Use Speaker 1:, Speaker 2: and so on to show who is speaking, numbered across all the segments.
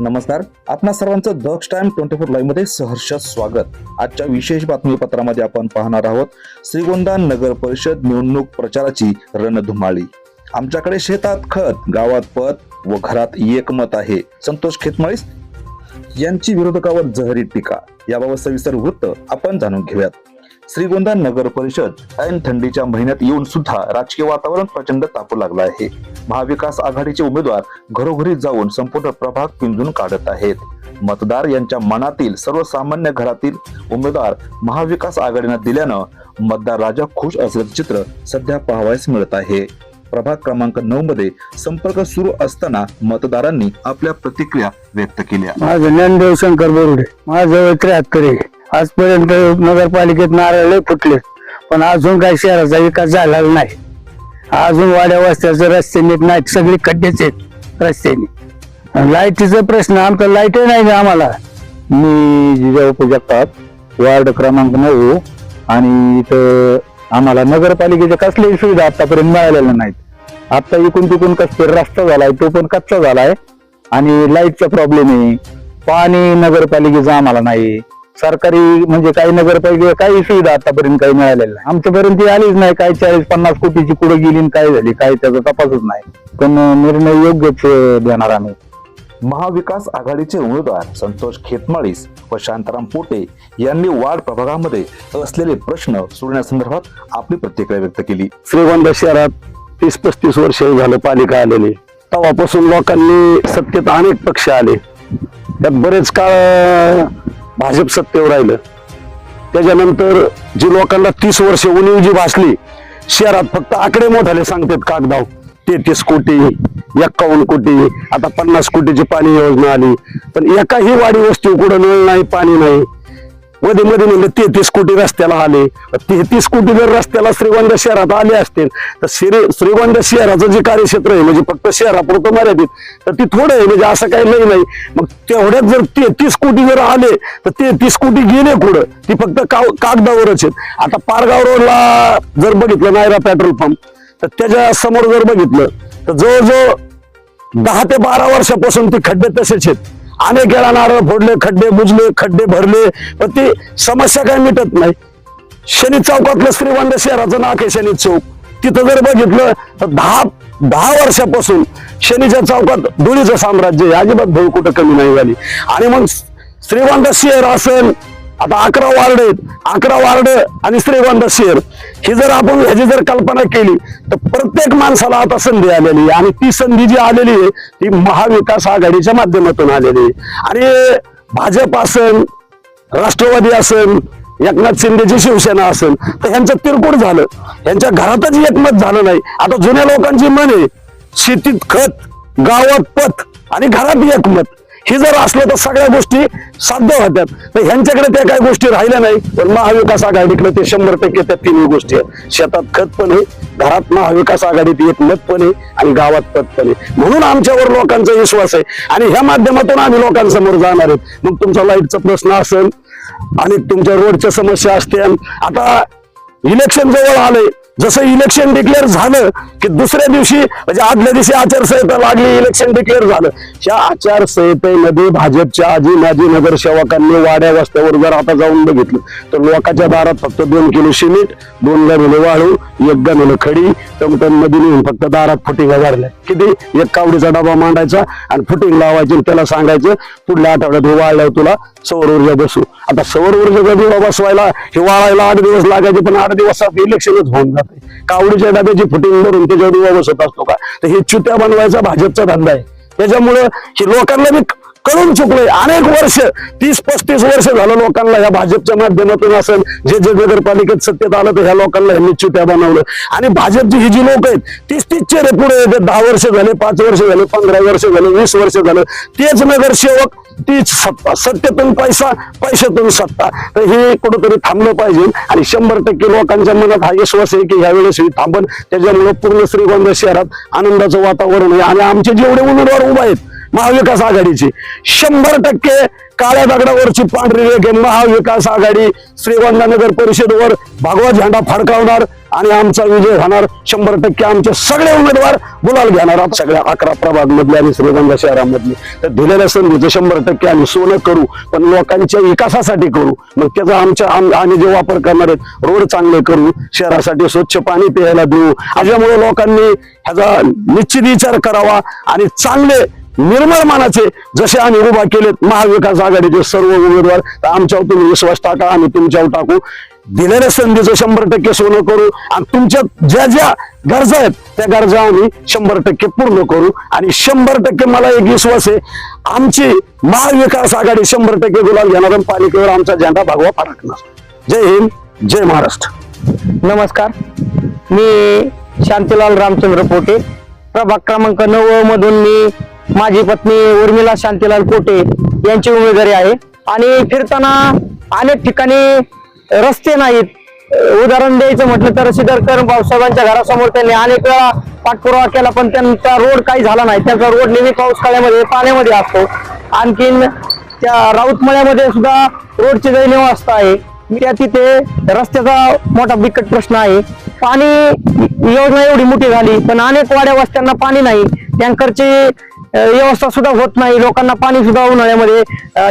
Speaker 1: नमस्कार. आपणा सर्वांचं दक्ष टाइम ट्वेंटी फोर लाईव्हमध्ये सहर्ष स्वागत. आजच्या विशेष बातमीपत्रामध्ये आपण पाहणार आहोत श्रीगोंदा नगर परिषद निवडणूक प्रचाराची रणधुमाळी. आमच्याकडे शेतात खत गावात पत व घरात एकमत आहे. संतोष खेतमाळीस यांची विरोधकावर जहरी टीका. याबाबत सविस्तर वृत्त आपण जाणून घेऊयात. श्रीगोंदा नगर परिषद ऐन थंडीच्या महिन्यात येऊन सुद्धा राजकीय वातावरण प्रचंड तापू लागलं आहे. महाविकास आघाडीचे उमेदवार घरोघरी जाऊन संपूर्ण प्रभाग पिंजून काढत आहेत. मतदार यांच्या मनातील सर्वसामान्य घरातील उमेदवार महाविकास आघाडीनं दिल्यानं मतदार राजा खुश असल्याचं चित्र सध्या पाहावयास मिळत आहे. प्रभाग क्रमांक नऊ मध्ये संपर्क सुरू असताना मतदारांनी आपल्या प्रतिक्रिया व्यक्त केल्या.
Speaker 2: माझं ज्ञानदेव शंकर बोरुडे. माझं त्र्याहत्तर आजपर्यंत नगरपालिकेत नारळ फुटले पण अजून काही शहराचा विकास झालेला नाही. अजून वाड्या वस्त्याचे रस्ते नीट नाहीत सगळे खड्डेच आहेत रस्त्याने. लाईटीचा प्रश्न आमचा लाइट नाही आम्हाला.
Speaker 3: मी जिजाऊ जगताप वार्ड क्रमांक नऊ आणि इथं आम्हाला नगरपालिकेच्या कसल्याही सुविधा आतापर्यंत मिळालेल्या नाहीत. आता इकून तिकून कसं रस्ता झालाय तो पण कच्चा झालाय. आणि लाईटचा प्रॉब्लेम आहे. पाणी नगरपालिकेचं आम्हाला नाही. सरकारी म्हणजे काही नगरपालिके काही सुविधा आतापर्यंत काही मिळालेल्या नाही. आमच्यापर्यंत ती आलीच नाही. काही चाळीस पन्नास कोटीची कुठं गेली आणि काय झाली काही त्याचा तपासच नाही. पण निर्णय योग्यच देणार आम्ही.
Speaker 1: महाविकास आघाडीचे उमेदवार संतोष खेतमाळीस व शांताराम पोटे यांनी वार्ड प्रभागामध्ये असलेले प्रश्न सोडण्यासंदर्भात आपली प्रतिक्रिया व्यक्त केली.
Speaker 2: श्रीगोंदा शहरात तीस पस्तीस वर्ष झालं पालिका आलेली. तेव्हापासून लोकांनी सत्तेत अनेक पक्ष आले. त्यात बरेच काळ भाजप सत्तेवर राहिलं. त्याच्यानंतर जी लोकांना तीस वर्ष उणीव जी भासली शहरात फक्त आकडे मोठाले सांगतात कागदाव. तेहतीस कोटी एक्कावन्न कोटी आता पन्नास कोटीची पाणी योजना आली. पण एकाही वाडी वस्ती कुठं नळ नाही पाणी नाही. मध्ये मध्ये म्हणलं तेहतीस कोटी रस्त्याला आले. तेहतीस कोटी जर रस्त्याला श्रीगोंदा शहरात आले असतील तर श्री श्रीगोंदा शहराचं जे कार्यक्षेत्र आहे म्हणजे फक्त शहरापुरतं मर्यादित तर ती थोडं आहे म्हणजे असं काही नाही नाही. मग तेवढ्यात जर तेहतीस कोटी जर आले तर तेहतीस कोटी गेले कुठं? ती फक्त काव- कागदावरच आहेत. आता पारगाव रोडला जर बघितलं नायरा पेट्रोल पंप तर त्याच्यासमोर जर बघितलं तर जवळजवळ दहा ते बारा वर्षापासून ते खड्डे तसेच आहेत. अनेक वेळा नारळ फोडले खड्डे बुजले खड्डे भरले पण ती समस्या काय मिटत नाही. शनी चौकातलं श्रीवंड शहराचं नाक आहे शनी चौक. तिथं जर बघितलं तर दहा दहा वर्षापासून शनीच्या चौकात धुळीचं साम्राज्य आहे. अजिबात धूळ कुठं कमी नाही झाली. आणि मग श्रीवंड शहर असेल आता अकरा वार्ड आहेत. अकरा वार्ड आणि श्रीगोंदा शहर. ही जर आपण ह्याची जर कल्पना केली तर प्रत्येक माणसाला आता संधी आलेली आहे. आणि ती संधी जी आलेली आहे ती महाविकास आघाडीच्या माध्यमातून आलेली आहे. आणि भाजप असेल राष्ट्रवादी असेल एकनाथ शिंदेची शिवसेना असेल तर ह्यांचं तिरकुट झालं. यांच्या घरातच एकमत झालं नाही. आता जुन्या लोकांची मन आहे शेतीत खत गावात पथ आणि घरात एकमत. हे जर असलं तर सगळ्या गोष्टी साध्य होत्यात. तर ह्यांच्याकडे त्या काही गोष्टी राहिल्या नाही. पण महाविकास आघाडीकडे ते शंभर टक्के त्या तिन्ही गोष्टी आहेत. शेतात खत पण आहे घरात महाविकास आघाडीत एकमत पण आहे आणि गावात पत पण आहे. म्हणून आमच्यावर लोकांचा विश्वास आहे. आणि ह्या माध्यमातून आम्ही लोकांसमोर जाणार आहेत. मग तुमचा लाईटचा प्रश्न असेल आणि तुमच्या रोडच्या समस्या असतील. आता इलेक्शन जवळ आलंय. जसं इलेक्शन डिक्लेअर झालं की दुसऱ्या दिवशी म्हणजे आदल्या दिवशी आचारसंहिता लागली इलेक्शन डिक्लेअर झालं. या आचारसंहितेमध्ये भाजपच्या आजी माजी नगरसेवकांनी वाड्या रस्त्यावर जर आता जाऊन बघितलं तर लोकांच्या दारात फक्त दोन किलो सिमेंट दोन गणिलं वाळू एक गणिलं खडी टमटममध्ये नेऊन फक्त दारात फुटिंगा भरल्या किती? एक कावडीचा डबा मांडायचा आणि फुटिंग लावायची त्याला सांगायचं पुढल्या आठवड्यात हे वाळल्यावर तुला सौर ऊर्जा बसू. आता सौर ऊर्जा बसवायला? हे वाळायला आठ दिवस लागायचे पण आठ दिवसात इलेक्शनच होऊन जात. जाते कावडीच्या डब्याची फुटिंग भरून त्याच्यावर उभा बसत असतो का? तर हे चुत्या बनवायचा भाजपचा धंदा आहे. त्याच्यामुळं हे लोकांना मी कळून चुकलोय. अनेक वर्ष तीस पस्तीस वर्ष झालं लोकांना या भाजपच्या माध्यमातून असेल जे जे नगरपालिकेत सत्तेत आलं तर ह्या लोकांना ह्यांनी चुत्या बनवलं. आणि भाजपची ही जी लोक आहेत तीस तीस चेहरे पुढे येतात. दहा वर्ष झाले पाच वर्ष झाले पंधरा वर्ष झाले वीस वर्ष झालं. तेच नगरसेवक तीच सत्ता. सत्तेतून पैसा पैशातून सत्ता. तर हे कुठंतरी थांबलं पाहिजे. आणि शंभर टक्के लोकांच्या मनात हा विश्वास आहे की ह्यावेळेस ही थांबन. त्याच्यामुळे पूर्ण श्रीगोंदा शहरात आनंदाचं वातावरण आहे. आणि आमचे जेवढे उमेदवार उभा आहेत महाविकास आघाडीची शंभर टक्के काळ्या दगडावरची पांढरी रेख महाविकास आघाडी श्रीगोंदा नगर परिषदवर भगवा झेंडा फडकावणार. आणि आमचा विजय होणार शंभर टक्के. आमचे सगळे उमेदवार गुलाल घेणार. आहोत सगळ्या अकरा प्रभाग मधले आणि श्रीगंगा शहरामधले. तर दिलेल्या संधीचं शंभर टक्के आम्ही सोनं करू पण लोकांच्या विकासासाठी करू. मग त्याचा आमच्या आम्ही जे वापर करणार आहेत रोड चांगले करू शहरासाठी स्वच्छ पाणी प्यायला देऊ. अशामुळे लोकांनी ह्याचा निश्चित विचार करावा आणि चांगले निर्मळ मानाचे जसे आम्ही उभा केलेत महाविकास आघाडीचे सर्व उमेदवार. तर आमच्यावर तुम्ही विश्वास टाका आम्ही तुमच्यावर टाकू. दिलेल्या संधीचं शंभर टक्के सोनं करू आणि तुमच्या ज्या ज्या गरजा आहेत त्या गरजा आम्ही शंभर टक्के पूर्ण करू. आणि शंभर टक्के मला एक विश्वास आहे आमची महाविकास आघाडी शंभर टक्के गुलाल घेणार आणि पालिकेवर आमचा झेंडा भागवा फडकणार. जय हिंद जय महाराष्ट्र.
Speaker 4: नमस्कार. मी शांतीलाल रामचंद्र पोटे. प्रभाग क्रमांक नऊ मधून मी माझी पत्नी उर्मिला शांतीलाल कोटे यांची उमेदवारी आहे. आणि फिरताना अनेक ठिकाणी रस्ते नाहीत. उदाहरण द्यायचं म्हटलं तर सिद्धरकर भाऊसाहेबांच्या घरासमोर त्यांनी अनेक वेळा पाठपुरावा केला पण त्यांचा रोड काही झाला नाही. त्यांचा रोड नेहमी पाऊस काळ्यामध्ये पाण्यामध्ये असतो. आणखीन त्या राऊतमळ्यामध्ये सुद्धा रोडची दैनीय अवस्था आहे. त्या तिथे रस्त्याचा मोठा बिकट प्रश्न आहे. पाणी योजना एवढी मोठी झाली पण अनेक वाड्या वस्त्यांना पाणी नाही. टँकरची व्यवस्था सुद्धा होत नाही. लोकांना पाणी सुद्धा उन्हाळ्यामध्ये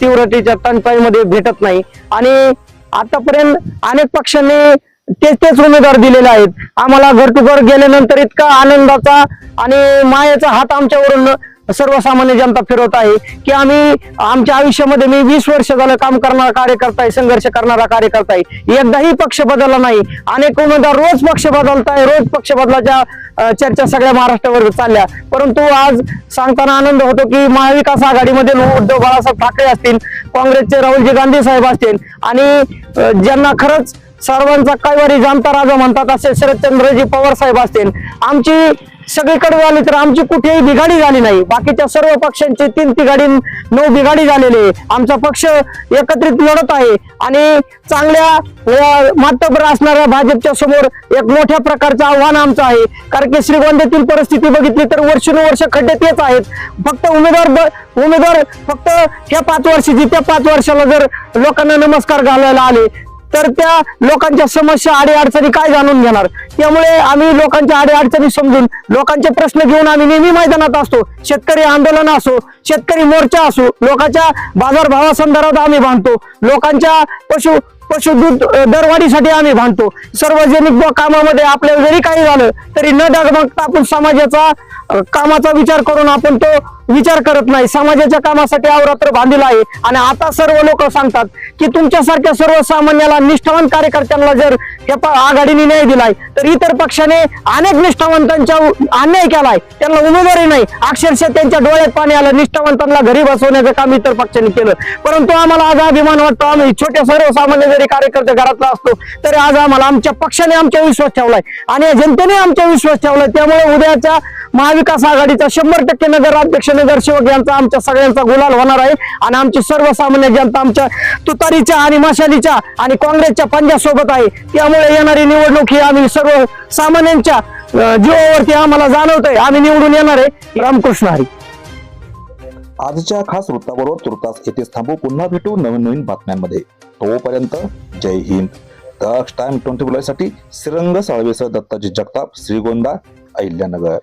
Speaker 4: तीव्रतेच्या टंचाईमध्ये भेटत नाही. आणि आतापर्यंत अनेक पक्षांनी तेच तेच उमेदवार दिलेले आहेत. आम्हाला घर टू घर गेल्यानंतर इतका आनंदाचा आणि मायेचा हात आमच्यावरून सर्वसामान्य जनता फिरवत आहे की आम्ही आमच्या आयुष्यामध्ये मी वीस वर्ष झालं काम करणारा कार्यकर्ता आहे संघर्ष करणारा कार्यकर्ता आहे. एकदाही पक्ष बदलला नाही. अनेक उमेदवार रोज पक्ष बदलताय रोज पक्ष बदलाच्या चर्चा सगळ्या महाराष्ट्रावर चालल्या. परंतु आज सांगताना आनंद होतो की महाविकास आघाडीमध्ये उद्धव बाळासाहेब ठाकरे असतील काँग्रेसचे राहुलजी गांधी साहेब असतील आणि ज्यांना खरंच सर्वांचा कैवारी जाणता राजा म्हणतात असे शरदचंद्रजी पवार साहेब असतील. आमची सगळीकडे आली तर आमची कुठेही बिघाडी झाली नाही. बाकीच्या सर्व पक्षांची तीन तिघाडी नऊ बिघाडी झालेली आहे. आमचा पक्ष एकत्रित लढत आहे आणि चांगल्या मातबर मातब्र असणाऱ्या भाजपच्या समोर एक मोठ्या प्रकारचं आव्हान आमचं आहे. कारण की श्रीगोंद्यातील परिस्थिती बघितली तर वर्षानुवर्ष खड्डे तेच आहेत. फक्त उमेदवार उमेदवार फक्त ह्या पाच वर्षाची त्या पाच वर्षाला जर लोकांना नमस्कार घालायला आले तर त्या लोकांच्या समस्या अडी अडचणी काय जाणून घेणार? त्यामुळे आम्ही लोकांच्या अडी अडचणी समजून लोकांचे प्रश्न घेऊन आम्ही नेहमी मैदानात असतो. शेतकरी आंदोलन असो शेतकरी मोर्चा असो लोकांच्या बाजारभावासंदर्भात आम्ही बांधतो लोकांच्या पशु पशु दूध दरवाढीसाठी आम्ही भांडतो. सार्वजनिक कामामध्ये आपल्याला जरी काही झालं तरी न डगमगता आपण समाजाचा कामाचा विचार करून आपण तो विचार करत नाही. समाजाच्या कामासाठी अवरात्र बांधील आहे. आणि आता सर्व लोक सांगतात की तुमच्यासारख्या सर्वसामान्याला निष्ठावान कार्यकर्त्यांना जर या आघाडीने न्याय दिलाय तर इतर पक्षाने अनेक निष्ठावंतांच्या अन्याय केलाय. त्यांना उमेदवारी नाही. अक्षरशः त्यांच्या डोळ्यात पाणी आलं निष्ठावंतांना घरी बसवण्याचं काम इतर पक्षाने केलं. परंतु आम्हाला आज अभिमान वाटतो आम्ही छोट्या सर्वसामान्य जरी कार्यकर्ते घरातला असतो तरी आज आम्हाला आमच्या पक्षाने आमच्या विश्वास ठेवलाय. आणि जनतेने आमच्या विश्वास ठेवलाय. त्यामुळे उद्याच्या महाविकास आघाडीचा शंभर टक्के नगराध्यक्ष नगरसेवक यांचा आमच्या सगळ्यांचा गुलाल होणार आहे. आणि आमची सर्वसामान्य जनता आमच्या तुतारीच्या आणि मशालीच्या आणि काँग्रेसच्या पंजासोबत आहे. त्यामुळे येणारी निवडणूक ही आम्ही सर्व सामान्यांच्या जीवावरती आम्हाला जाणवत आहे आम्ही निवडून येणार आहे. रामकृष्ण हरी.
Speaker 1: आजच्या खास वृत्ताबरोबर तुर्तास येथेच थांबू. पुन्हा भेटू नवीन नवीन बातम्यांमध्ये. तोपर्यंत जय हिंद. दक्ष टाइम ट्वेंटी साठी श्रीरंग साळवेसह दत्ताजी जगताप श्रीगोंदा अहिल्यानगर.